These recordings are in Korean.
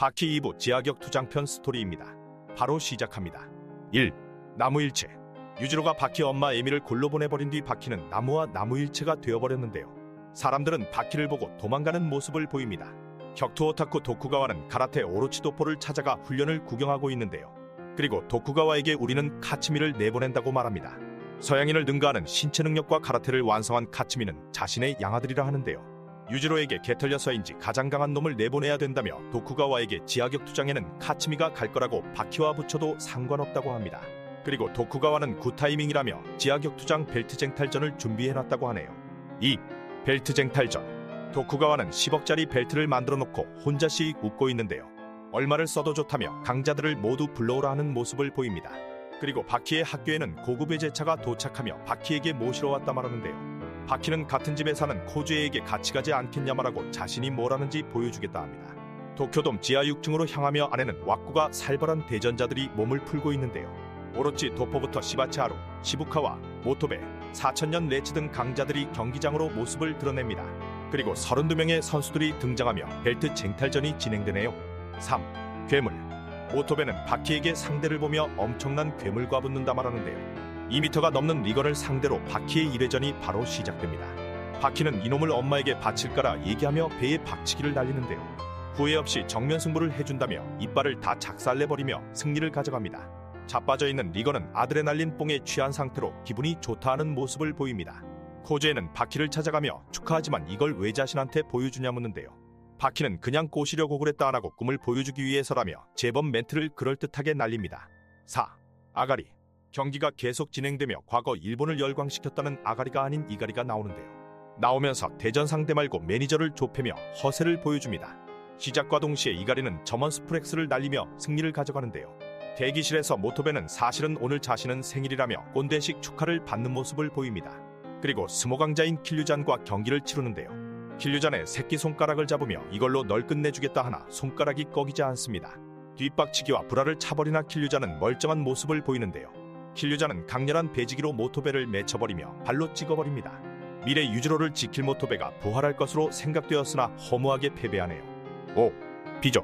바퀴 2부 지하격 투장편 스토리입니다. 바로 시작합니다. 1. 나무일체 유지로가 바퀴 엄마 에미를 골로 보내버린 뒤 바퀴는 나무와 나무일체가 되어버렸는데요. 사람들은 바퀴를 보고 도망가는 모습을 보입니다. 격투 오타쿠 도쿠가와는 가라테 오로치도포를 찾아가 훈련을 구경하고 있는데요. 그리고 도쿠가와에게 우리는 카츠미를 내보낸다고 말합니다. 서양인을 능가하는 신체 능력과 가라테를 완성한 카츠미는 자신의 양아들이라 하는데요. 유지로에게 개털려서인지 가장 강한 놈을 내보내야 된다며 도쿠가와에게 지하격 투장에는 카츠미가 갈 거라고 바퀴와 붙여도 상관없다고 합니다. 그리고 도쿠가와는 굿타이밍이라며 지하격 투장 벨트 쟁탈전을 준비해놨다고 하네요. 2. 벨트 쟁탈전 도쿠가와는 10억짜리 벨트를 만들어 놓고 혼자 씩 웃고 있는데요. 얼마를 써도 좋다며 강자들을 모두 불러오라 하는 모습을 보입니다. 그리고 바퀴의 학교에는 고급 외제차가 도착하며 바퀴에게 모시러 왔다 말하는데요. 바퀴는 같은 집에 사는 코즈에에게 같이 가지 않겠냐 말하고 자신이 뭘 하는지 보여주겠다 합니다. 도쿄돔 지하 6층으로 향하며 안에는 왁구가 살벌한 대전자들이 몸을 풀고 있는데요. 오로치 도포부터 시바치하루, 시부카와 모토베, 4천년 레츠 등 강자들이 경기장으로 모습을 드러냅니다. 그리고 32명의 선수들이 등장하며 벨트 쟁탈전이 진행되네요. 3. 괴물 모토베는 바퀴에게 상대를 보며 엄청난 괴물과 붙는다 말하는데요. 2미터가 넘는 리건을 상대로 바퀴의 1회전이 바로 시작됩니다. 바퀴는 이놈을 엄마에게 바칠까라 얘기하며 배에 박치기를 날리는데요. 후회 없이 정면 승부를 해준다며 이빨을 다 작살내버리며 승리를 가져갑니다. 자빠져 있는 리건은 아드레날린 뽕에 취한 상태로 기분이 좋다 하는 모습을 보입니다. 코즈에는 바퀴를 찾아가며 축하하지만 이걸 왜 자신한테 보여주냐 묻는데요. 바퀴는 그냥 꼬시려고 그랬다 안 하고 꿈을 보여주기 위해서라며 제법 멘트를 그럴듯하게 날립니다. 4. 아가리 경기가 계속 진행되며 과거 일본을 열광시켰다는 아가리가 아닌 이가리가 나오는데요. 나오면서 대전 상대 말고 매니저를 좁히며 허세를 보여줍니다. 시작과 동시에 이가리는 점원 스프렉스를 날리며 승리를 가져가는데요. 대기실에서 모토베는 사실은 오늘 자신은 생일이라며 꼰대식 축하를 받는 모습을 보입니다. 그리고 스모 강자인 킬류잔과 경기를 치르는데요. 킬류잔의 새끼 손가락을 잡으며 이걸로 널 끝내주겠다 하나 손가락이 꺼기지 않습니다. 뒷박치기와 불화를 차버리나 킬류잔은 멀쩡한 모습을 보이는데요. 킬류자는 강렬한 배지기로 모토베를 맺혀버리며 발로 찍어버립니다. 미래 유지로를 지킬 모토베가 부활할 것으로 생각되었으나 허무하게 패배하네요. 5. B조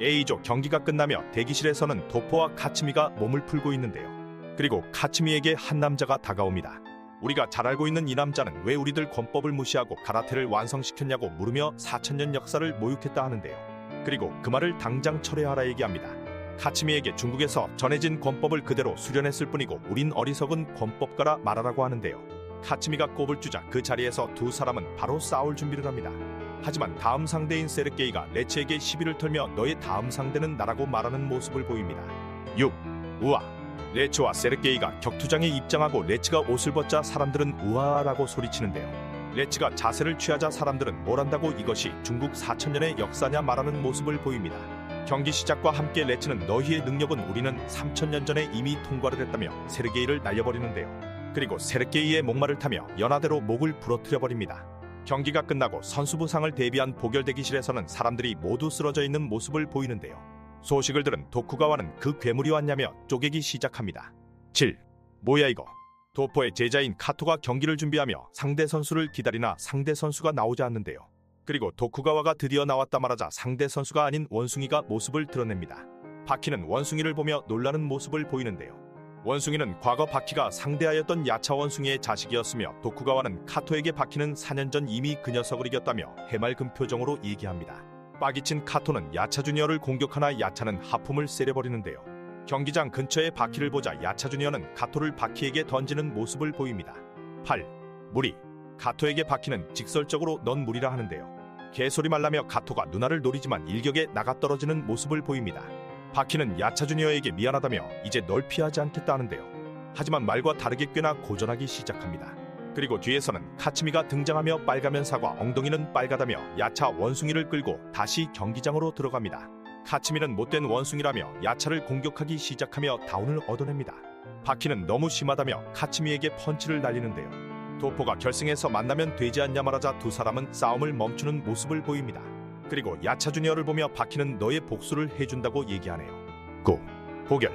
A조 경기가 끝나며 대기실에서는 도포와 카츠미가 몸을 풀고 있는데요. 그리고 카츠미에게 한 남자가 다가옵니다. 우리가 잘 알고 있는 이 남자는 왜 우리들 권법을 무시하고 가라테를 완성시켰냐고 물으며 4천년 역사를 모욕했다 하는데요. 그리고 그 말을 당장 철회하라 얘기합니다. 카츠미에게 중국에서 전해진 권법을 그대로 수련했을 뿐이고 우린 어리석은 권법가라 말하라고 하는데요. 카츠미가 꼽을 주자 그 자리에서 두 사람은 바로 싸울 준비를 합니다. 하지만 다음 상대인 세르게이가 레츠에게 시비를 털며 너의 다음 상대는 나라고 말하는 모습을 보입니다. 6. 우아 레츠와 세르게이가 격투장에 입장하고 레츠가 옷을 벗자 사람들은 우아라고 소리치는데요. 레츠가 자세를 취하자 사람들은 뭘 한다고 이것이 중국 4천년의 역사냐 말하는 모습을 보입니다. 경기 시작과 함께 레츠는 너희의 능력은 우리는 3천년 전에 이미 통과를 했다며 세르게이를 날려버리는데요. 그리고 세르게이의 목마를 타며 연하대로 목을 부러뜨려 버립니다. 경기가 끝나고 선수 부상을 대비한 보결 대기실에서는 사람들이 모두 쓰러져 있는 모습을 보이는데요. 소식을 들은 도쿠가와는 그 괴물이 왔냐며 쪼개기 시작합니다. 7. 뭐야 이거? 도포의 제자인 카토가 경기를 준비하며 상대 선수를 기다리나 상대 선수가 나오지 않는데요. 그리고 도쿠가와가 드디어 나왔다 말하자 상대 선수가 아닌 원숭이가 모습을 드러냅니다. 바퀴는 원숭이를 보며 놀라는 모습을 보이는데요. 원숭이는 과거 바퀴가 상대하였던 야차 원숭이의 자식이었으며 도쿠가와는 카토에게 바퀴는 4년 전 이미 그 녀석을 이겼다며 해맑은 표정으로 얘기합니다. 빠기친 카토는 야차 주니어를 공격하나 야차는 하품을 세려버리는데요. 경기장 근처에 바퀴를 보자 야차 주니어는 카토를 바퀴에게 던지는 모습을 보입니다. 8. 무리 카토에게 바퀴는 직설적으로 넌 무리라 하는데요. 개소리 말라며 가토가 누나를 노리지만 일격에 나가 떨어지는 모습을 보입니다. 바퀴는 야차 주니어에게 미안하다며 이제 널 피하지 않겠다 하는데요. 하지만 말과 다르게 꽤나 고전하기 시작합니다. 그리고 뒤에서는 카츠미가 등장하며 빨가면 사과 엉덩이는 빨가다며 야차 원숭이를 끌고 다시 경기장으로 들어갑니다. 카츠미는 못된 원숭이라며 야차를 공격하기 시작하며 다운을 얻어냅니다. 바퀴는 너무 심하다며 카츠미에게 펀치를 날리는데요. 도포가 결승에서 만나면 되지 않냐 말하자 두 사람은 싸움을 멈추는 모습을 보입니다. 그리고 야차 주니어를 보며 바퀴는 너의 복수를 해준다고 얘기하네요. 9. 보결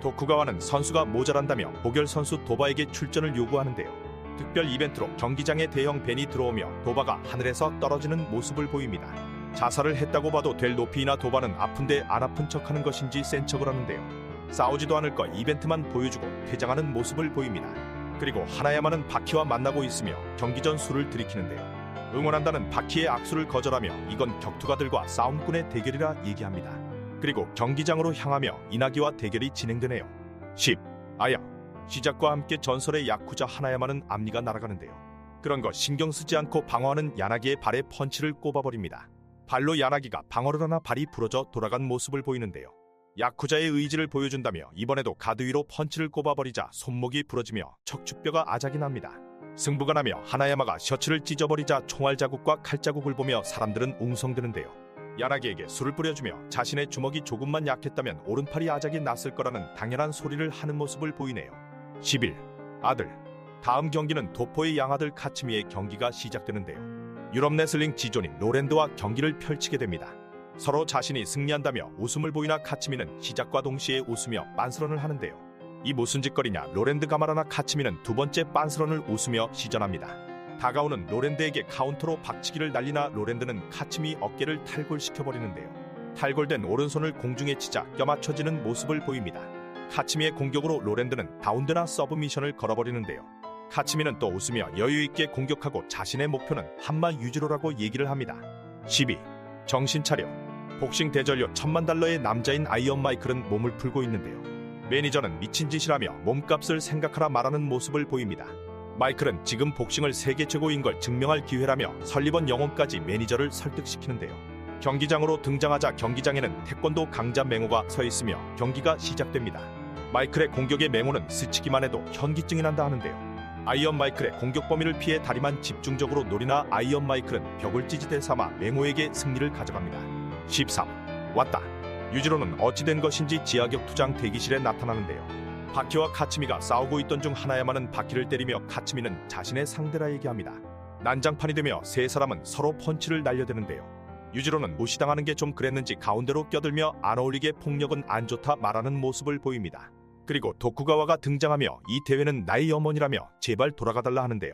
도쿠가와는 선수가 모자란다며 보결 선수 도바에게 출전을 요구하는데요. 특별 이벤트로 경기장에 대형 벤이 들어오며 도바가 하늘에서 떨어지는 모습을 보입니다. 자살을 했다고 봐도 될 높이나 도발은 아픈데 안 아픈 척하는 것인지 센 척을 하는데요. 싸우지도 않을 거 이벤트만 보여주고 퇴장하는 모습을 보입니다. 그리고 하나야만은 바키와 만나고 있으며 경기 전 술을 들이키는데요. 응원한다는 바키의 악수를 거절하며 이건 격투가들과 싸움꾼의 대결이라 얘기합니다. 그리고 경기장으로 향하며 이나기와 대결이 진행되네요. 10. 아야. 시작과 함께 전설의 야쿠자 하나야만은 앞니가 날아가는데요. 그런 거 신경 쓰지 않고 방어하는 야나기의 발에 펀치를 꼽아버립니다. 발로 야나기가 방어를 하나 발이 부러져 돌아간 모습을 보이는데요. 야쿠자의 의지를 보여준다며 이번에도 가드 위로 펀치를 꼽아버리자 손목이 부러지며 척추뼈가 아작이 납니다. 승부가 나며 하나야마가 셔츠를 찢어버리자 총알 자국과 칼 자국을 보며 사람들은 웅성드는데요. 야나기에게 술을 뿌려주며 자신의 주먹이 조금만 약했다면 오른팔이 아작이 났을 거라는 당연한 소리를 하는 모습을 보이네요. 10일 아들 다음 경기는 도포의 양아들 카츠미의 경기가 시작되는데요. 유럽 레슬링 지존인 로랜드와 경기를 펼치게 됩니다. 서로 자신이 승리한다며 웃음을 보이나 카츠미는 시작과 동시에 웃으며 빤스런을 하는데요. 이 무슨 짓거리냐 로랜드 가마라나 카츠미는 두 번째 빤스런을 웃으며 시전합니다. 다가오는 로랜드에게 카운터로 박치기를 날리나 로랜드는 카츠미 어깨를 탈골시켜버리는데요. 탈골된 오른손을 공중에 치자 껴맞춰지는 모습을 보입니다. 카츠미의 공격으로 로랜드는 다운드나 서브미션을 걸어버리는데요. 카츠미는 또 웃으며 여유있게 공격하고 자신의 목표는 한마 유지로라고 얘기를 합니다. 12. 정신 차려. 복싱 대전료 천만 달러의 남자인 아이언 마이클은 몸을 풀고 있는데요. 매니저는 미친 짓이라며 몸값을 생각하라 말하는 모습을 보입니다. 마이클은 지금 복싱을 세계 최고인 걸 증명할 기회라며 설리번 영혼까지 매니저를 설득시키는데요. 경기장으로 등장하자 경기장에는 태권도 강자 맹호가 서 있으며 경기가 시작됩니다. 마이클의 공격의 맹호는 스치기만 해도 현기증이 난다 하는데요. 아이언 마이클의 공격 범위를 피해 다리만 집중적으로 노리나 아이언 마이클은 벽을 찌지대 삼아 맹호에게 승리를 가져갑니다. 13. 왔다. 유지로는 어찌된 것인지 지하격 투장 대기실에 나타나는데요. 바키와 카츠미가 싸우고 있던 중 하나야만은 바키를 때리며 카츠미는 자신의 상대라 얘기합니다. 난장판이 되며 세 사람은 서로 펀치를 날려대는데요. 유지로는 무시당하는 게 좀 그랬는지 가운데로 껴들며 안 어울리게 폭력은 안 좋다 말하는 모습을 보입니다. 그리고 도쿠가와가 등장하며 이 대회는 나의 어머니라며 제발 돌아가달라 하는데요.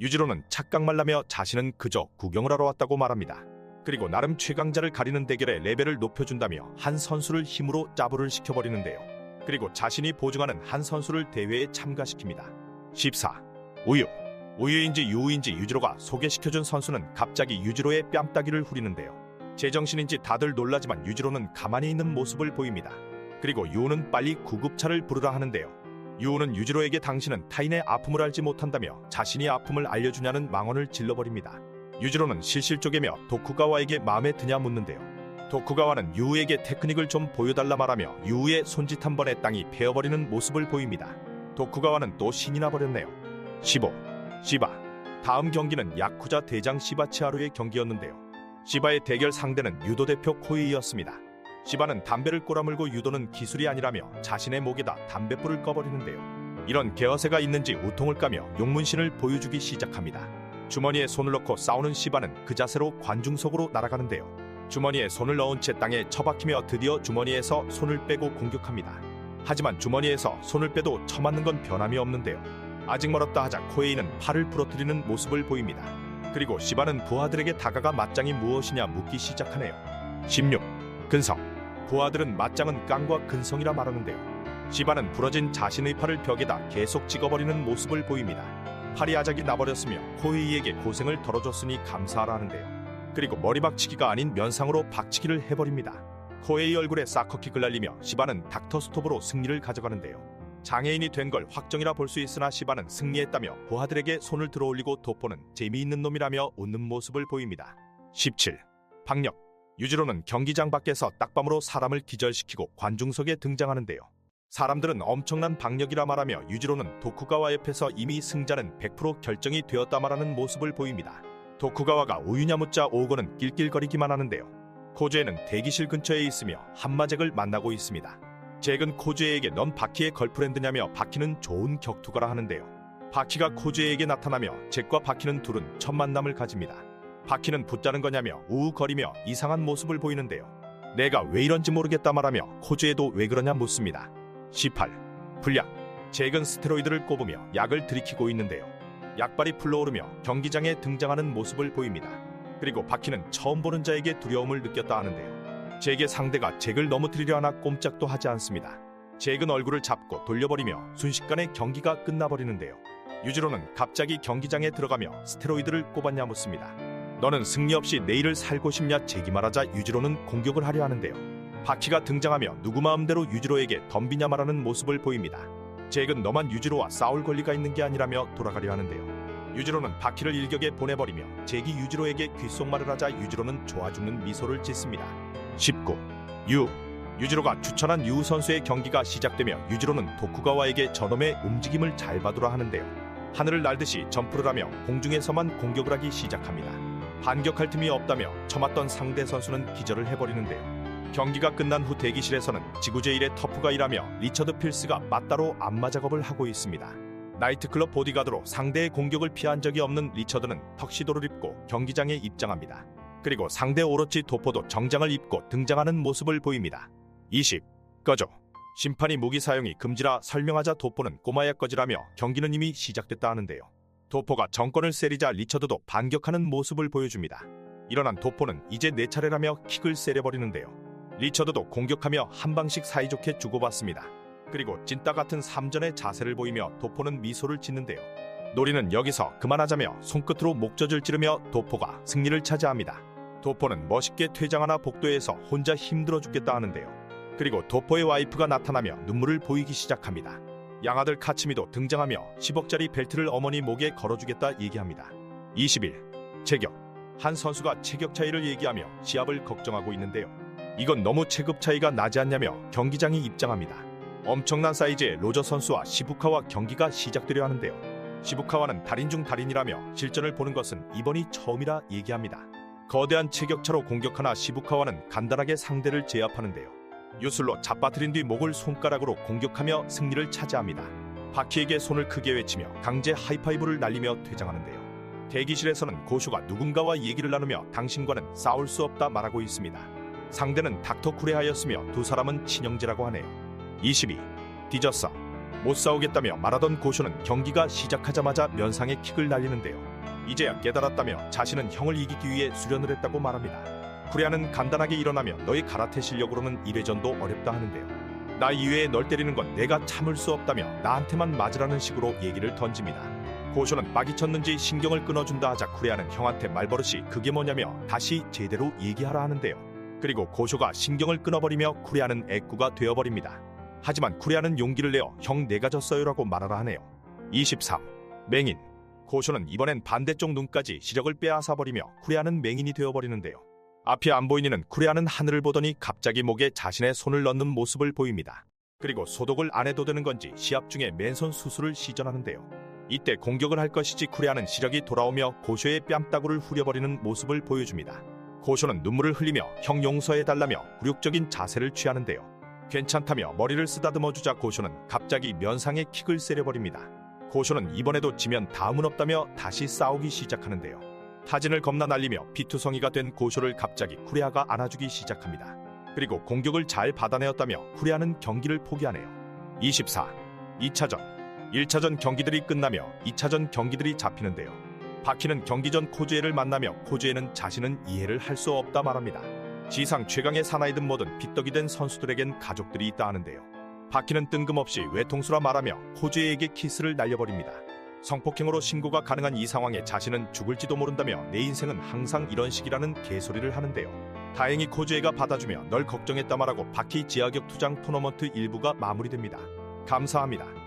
유지로는 착각 말라며 자신은 그저 구경을 하러 왔다고 말합니다. 그리고 나름 최강자를 가리는 대결에 레벨을 높여준다며 한 선수를 힘으로 짜부를 시켜버리는데요. 그리고 자신이 보증하는 한 선수를 대회에 참가시킵니다. 14. 우유. 우유인지 유우인지 유지로가 소개시켜준 선수는 갑자기 유지로의 뺨따기를 후리는데요. 제정신인지 다들 놀라지만 유지로는 가만히 있는 모습을 보입니다. 그리고 유우는 빨리 구급차를 부르라 하는데요. 유우는 유지로에게 당신은 타인의 아픔을 알지 못한다며 자신이 아픔을 알려주냐는 망언을 질러버립니다. 유지로는 실실쪼개며 도쿠가와에게 마음에 드냐 묻는데요. 도쿠가와는 유우에게 테크닉을 좀 보여달라 말하며 유우의 손짓 한 번에 땅이 베어버리는 모습을 보입니다. 도쿠가와는 또 신이 나버렸네요. 15. 시바. 다음 경기는 야쿠자 대장 시바치하루의 경기였는데요. 시바의 대결 상대는 유도 대표 코이이였습니다. 시바는 담배를 꼬라물고 유도는 기술이 아니라며 자신의 목에다 담배불을 꺼버리는데요. 이런 개어새가 있는지 우통을 까며 용문신을 보여주기 시작합니다. 주머니에 손을 넣고 싸우는 시바는 그 자세로 관중석으로 날아가는데요. 주머니에 손을 넣은 채 땅에 처박히며 드디어 주머니에서 손을 빼고 공격합니다. 하지만 주머니에서 손을 빼도 처맞는 건 변함이 없는데요. 아직 멀었다 하자 코에이는 팔을 부러뜨리는 모습을 보입니다. 그리고 시바는 부하들에게 다가가 맞짱이 무엇이냐 묻기 시작하네요. 16. 근성. 부하들은 맞짱은 깡과 근성이라 말하는데요. 시바는 부러진 자신의 팔을 벽에다 계속 찍어버리는 모습을 보입니다. 팔이 아작이 나버렸으며 코에이에게 고생을 덜어줬으니 감사하라는데요. 그리고 머리 박치기가 아닌 면상으로 박치기를 해버립니다. 코에이 얼굴에 사커킥을 날리며 시바는 닥터 스톱으로 승리를 가져가는데요. 장애인이 된 걸 확정이라 볼 수 있으나 시바는 승리했다며 부하들에게 손을 들어올리고 도포는 재미있는 놈이라며 웃는 모습을 보입니다. 17. 박력. 유지로는 경기장 밖에서 딱밤으로 사람을 기절시키고 관중석에 등장하는데요. 사람들은 엄청난 박력이라 말하며 유지로는 도쿠가와 옆에서 이미 승자는 100% 결정이 되었다 말하는 모습을 보입니다. 도쿠가와가 우유냐 묻자 오고는 낄낄거리기만 하는데요. 코즈에는 대기실 근처에 있으며 한마잭을 만나고 있습니다. 잭은 코즈에게 넌 바키의 걸프렌드냐며 바키는 좋은 격투가라 하는데요. 바키가 코즈에게 나타나며 잭과 바키는 둘은 첫 만남을 가집니다. 바키는 붙자는 거냐며 우우거리며 이상한 모습을 보이는데요. 내가 왜 이런지 모르겠다 말하며 코즈에도 왜 그러냐 묻습니다. 18. 불약. 잭은 스테로이드를 꼽으며 약을 들이키고 있는데요. 약발이 풀러오르며 경기장에 등장하는 모습을 보입니다. 그리고 바퀴는 처음 보는 자에게 두려움을 느꼈다 하는데요. 잭의 상대가 잭을 넘어뜨리려 하나 꼼짝도 하지 않습니다. 잭은 얼굴을 잡고 돌려버리며 순식간에 경기가 끝나버리는데요. 유지로는 갑자기 경기장에 들어가며 스테로이드를 꼽았냐 묻습니다. 너는 승리 없이 내일을 살고 싶냐 잭이 말하자 유지로는 공격을 하려 하는데요. 바퀴가 등장하며 누구 마음대로 유지로에게 덤비냐 말하는 모습을 보입니다. 잭은 너만 유지로와 싸울 권리가 있는 게 아니라며 돌아가려 하는데요. 유지로는 바퀴를 일격에 보내버리며 잭이 유지로에게 귓속말을 하자 유지로는 좋아 죽는 미소를 짓습니다. 19. 유 유지로가 추천한 유 선수의 경기가 시작되며 유지로는 도쿠가와에게 저놈의 움직임을 잘 봐두라 하는데요. 하늘을 날듯이 점프를 하며 공중에서만 공격을 하기 시작합니다. 반격할 틈이 없다며 쳐맞던 상대 선수는 기절을 해버리는데요. 경기가 끝난 후 대기실에서는 지구 제1의 터프가 일하며 리처드 필스가 맞다로 안마 작업을 하고 있습니다. 나이트클럽 보디가드로 상대의 공격을 피한 적이 없는 리처드는 턱시도를 입고 경기장에 입장합니다. 그리고 상대 오로치 도포도 정장을 입고 등장하는 모습을 보입니다. 20. 꺼져. 심판이 무기 사용이 금지라 설명하자 도포는 꼬마야 꺼지라며 경기는 이미 시작됐다 하는데요. 도포가 정권을 세리자 리처드도 반격하는 모습을 보여줍니다. 일어난 도포는 이제 내 차례라며 킥을 세려버리는데요. 리처드도 공격하며 한 방씩 사이좋게 주고받습니다. 그리고 찐따 같은 삼전의 자세를 보이며 도포는 미소를 짓는데요. 놀이는 여기서 그만하자며 손끝으로 목젖을 찌르며 도포가 승리를 차지합니다. 도포는 멋있게 퇴장하나 복도에서 혼자 힘들어 죽겠다 하는데요. 그리고 도포의 와이프가 나타나며 눈물을 보이기 시작합니다. 양아들 카츠미도 등장하며 10억짜리 벨트를 어머니 목에 걸어주겠다 얘기합니다. 21. 체격. 한 선수가 체격 차이를 얘기하며 시합을 걱정하고 있는데요. 이건 너무 체급 차이가 나지 않냐며 경기장이 입장합니다. 엄청난 사이즈의 로저 선수와 시부카와 경기가 시작되려 하는데요. 시부카와는 달인 중 달인이라며 실전을 보는 것은 이번이 처음이라 얘기합니다. 거대한 체격차로 공격하나 시부카와는 간단하게 상대를 제압하는데요. 유술로 잡아뜨린 뒤 목을 손가락으로 공격하며 승리를 차지합니다. 바키에게 손을 크게 외치며 강제 하이파이브를 날리며 퇴장하는데요. 대기실에서는 고쇼가 누군가와 얘기를 나누며 당신과는 싸울 수 없다 말하고 있습니다. 상대는 닥터 쿠레하였으며 두 사람은 친형제라고 하네요. 22. 뒤졌어. 못 싸우겠다며 말하던 고쇼는 경기가 시작하자마자 면상에 킥을 날리는데요. 이제야 깨달았다며 자신은 형을 이기기 위해 수련을 했다고 말합니다. 쿠레아는 간단하게 일어나며 너의 가라테 실력으로는 1회전도 어렵다 하는데요. 나 이외에 널 때리는 건 내가 참을 수 없다며 나한테만 맞으라는 식으로 얘기를 던집니다. 고쇼는 빡이 쳤는지 신경을 끊어준다 하자 쿠레아는 형한테 말버릇이 그게 뭐냐며 다시 제대로 얘기하라 하는데요. 그리고 고쇼가 신경을 끊어버리며 쿠레아는 애꾸가 되어버립니다. 하지만 쿠레아는 용기를 내어 형 내가 졌어요라고 말하라 하네요. 23. 맹인. 고쇼는 이번엔 반대쪽 눈까지 시력을 빼앗아버리며 쿠레아는 맹인이 되어버리는데요. 앞이 안 보이는 쿠레아는 하늘을 보더니 갑자기 목에 자신의 손을 넣는 모습을 보입니다. 그리고 소독을 안 해도 되는 건지 시합 중에 맨손 수술을 시전하는데요. 이때 공격을 할 것이지 쿠레아는 시력이 돌아오며 고쇼의 뺨따구를 후려버리는 모습을 보여줍니다. 고쇼는 눈물을 흘리며 형 용서해달라며 굴욕적인 자세를 취하는데요. 괜찮다며 머리를 쓰다듬어 주자 고쇼는 갑자기 면상에 킥을 세려버립니다. 고쇼는 이번에도 지면 다음은 없다며 다시 싸우기 시작하는데요. 타진을 겁나 날리며 피투성이가 된 고쇼를 갑자기 쿠레아가 안아주기 시작합니다. 그리고 공격을 잘 받아내었다며 쿠레아는 경기를 포기하네요. 24. 2차전 1차전 경기들이 끝나며 2차전 경기들이 잡히는데요. 바키는 경기 전 코즈에를 만나며 코즈에는 자신은 이해를 할 수 없다 말합니다. 지상 최강의 사나이든 뭐든 빗떡이 된 선수들에겐 가족들이 있다 하는데요. 바키는 뜬금없이 외통수라 말하며 코즈에에게 키스를 날려버립니다. 성폭행으로 신고가 가능한 이 상황에 자신은 죽을지도 모른다며 내 인생은 항상 이런 식이라는 개소리를 하는데요. 다행히 코즈에가 받아주며 널 걱정했다 말하고 바키 지하격 투장 토너먼트 일부가 마무리됩니다. 감사합니다.